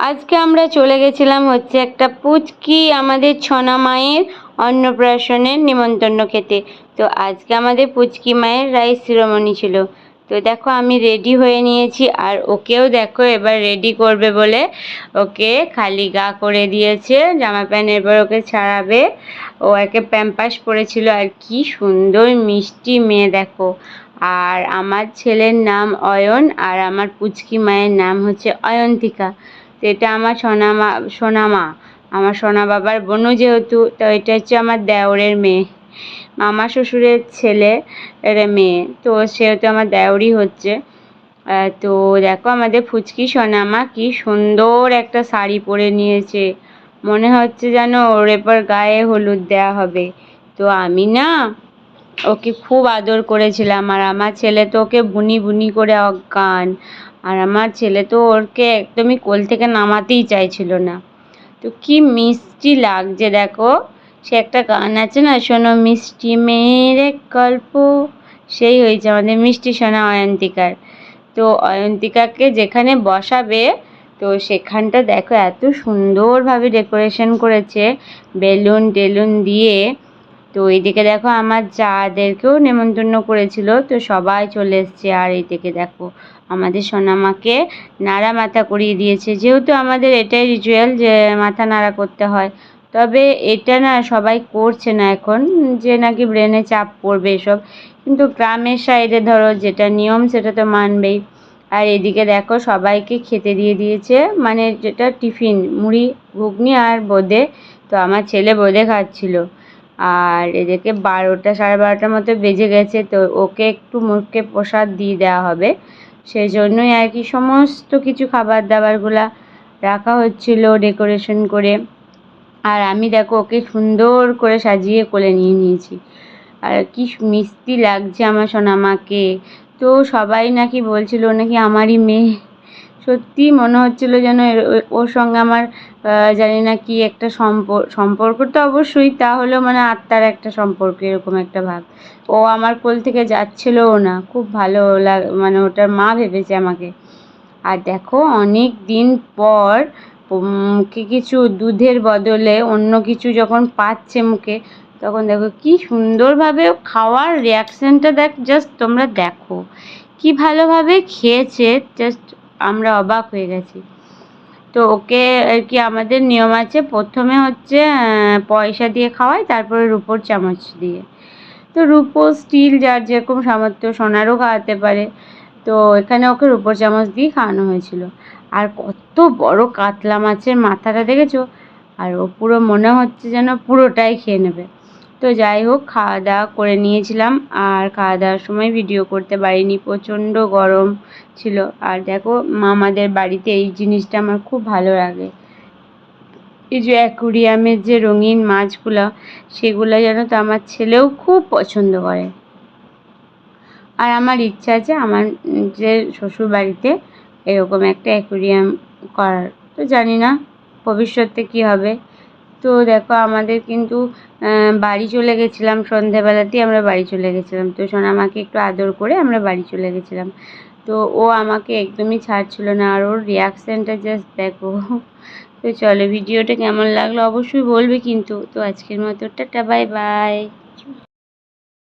আজকে আমরা চলে গেছিলাম হচ্ছে একটা পুচকি আমাদের ছনা মায়ের অন্নপ্রাশনের নিমন্ত্রণ খেতে। তো আজকে আমাদের পুচকি মায়ের রাইস শিরোমণি ছিল। তো দেখো আমি রেডি হয়ে নিয়েছি আর ওকেও দেখো এবার রেডি করবে বলে ওকে খালি গা করে দিয়েছে, জামা প্যান্ট এবার ওকে ছাড়াবে। ও একে প্যাম্পাস পরেছিল আর কি সুন্দর মিষ্টি মেয়ে দেখো। আর আমার ছেলের নাম অয়ন আর আমার পুচকি মায়ের নাম হচ্ছে অয়ন্তিকা। তো এটা আমার সোনা মা সোনা মা আমার সোনা বাবার বোনও যেহেতু, তো এটা হচ্ছে আমার দেওরের মেয়ে। মামা শ্বশুরের ছেলে এর মেয়ে, তো সেহেতু আমার দেওরই হচ্ছে। তো দেখো আমাদের ফুচকি সোনামা কি সুন্দর একটা শাড়ি পরে নিয়েছে। মনে হচ্ছে যেন ওর এবার গায়ে হলুদ দেয়া হবে। তো আমি না ওকে খুব আদর করেছিলাম, আর আমার ছেলে তো ওকে বুনি বুনি করে অজ্ঞান। আর আমার ছেলে তো ওরকে একদমই কোল থেকে নামাতেই চাইছিল না। তো কি মিষ্টি লাগছে দেখো। সে একটা গান আছে না, শোনো মিষ্টি মেয়ের এক গল্প সেই হয়েছে আমাদের মিষ্টি সোনা অয়ন্তিকার। তো অয়ন্তিকাকে যেখানে বসাবে, তো সেখানটা দেখো এত সুন্দরভাবে ডেকোরেশন করেছে। বেলুন টেলুন দিয়ে তো এইদিকে দেখো আমার যাদেরকেও নেমন্তন্ন করেছিল, তো সবাই চলে এসছে। আর এইদিকে দেখো আমাদের সোনামাকে নাড়া মাথা করিয়ে দিয়েছে। যেহেতু আমাদের এটাই রিচুয়াল যে মাথা নাড়া করতে হয়, তবে এটা না সবাই করছে না এখন, যে নাকি ব্রেনে চাপ পড়বে এসব। কিন্তু গ্রামের সাইডে ধরো যেটা নিয়ম সেটা তো মানবেই। আর এদিকে দেখো সবাইকে খেতে দিয়ে দিয়েছে মানে যেটা টিফিন, মুড়ি, ঘুগনি আর বোঁদে। তো আমার ছেলে বোঁদে খাচ্ছিল। আর এদেরকে বারোটা, সাড়ে বারোটার মতো বেজে গেছে, তো ওকে একটু মুখে প্রসাদ দিয়ে দেওয়া হবে। সেই জন্যই আর কি সমস্ত কিছু খাবার দাবারগুলা রাখা হচ্ছিল ডেকোরেশন করে। আর আমি দেখো ওকে সুন্দর করে সাজিয়ে কোলে নিয়ে নিয়েছি। আর কি মিষ্টি লাগছে আমার সোনামাকে। তো সবাই নাকি বলছিল নাকি আমারই মেয়ে সত্যি মনে হচ্ছিল যেন ওর সঙ্গে আমার জানি না কি একটা সম্পর্ক তো অবশ্যই তাহলেও মানে আত্মার একটা সম্পর্ক, এরকম একটা ভাব। ও আমার কোল থেকে যাচ্ছিলও না, খুব ভালো লাগ মানে ওটার মা ভেবেছে আমাকে। আর দেখো, অনেক দিন পর মুখে কিছু দুধের বদলে অন্য কিছু যখন পাচ্ছে মুখে, তখন দেখো কি সুন্দরভাবে খাওয়ার রিয়াকশানটা দেখ জাস্ট তোমরা দেখো। কি ভালোভাবে খেয়েছে জাস্ট আমরা অবাক হয়ে গেছি। তো ওকে আর কি আমাদের নিয়ম আছে, প্রথমে হচ্ছে পয়সা দিয়ে খাওয়াই, তারপরে রুপোর চামচ দিয়ে। তো রুপো স্টিল যার যেরকম সামর্থ্য, সোনারও খাওয়াতে পারে। তো এখানে ওকে রুপোর চামচ দিয়ে খাওয়ানো হয়েছিল। আর কত বড় কাতলা মাছের মাথাটা দেখেছ? আর ও পুরো মনে হচ্ছে যেন পুরোটাই খেয়ে নেবে। তো যাই হোক খাওয়া দাওয়া করে নিয়েছিলাম। আর খাওয়া দাওয়ার সময় ভিডিও করতে পারিনি, প্রচণ্ড গরম ছিল। আর দেখো, মামাদের বাড়িতে এই জিনিসটা আমার খুব ভালো লাগে। এই যে অ্যাকুরিয়ামের যে রঙিন মাছগুলো, সেগুলো যেন তো আমার ছেলেও খুব পছন্দ করে। আর আমার ইচ্ছা আছে আমার যে শ্বশুর বাড়িতে এরকম একটা অ্যাকুরিয়াম করার। তো জানি না, ভবিষ্যতে কী হবে। তো দেখো আমাদের কিন্তু বাড়ি চলে গেছিলাম সন্ধেবেলাতেই আমরা বাড়ি চলে গেছিলাম। তো সোনামাকে একটু আদর করে আমরা বাড়ি চলে গেছিলাম। তো ও আমাকে একদমই ছাড়ছিল না আর ওর রিয়াকশানটা জাস্ট দেখো। তো চলো ভিডিওটা কেমন লাগল অবশ্যই বলবে কিন্তু। তো আজকের মতো, টাটা বাই বাই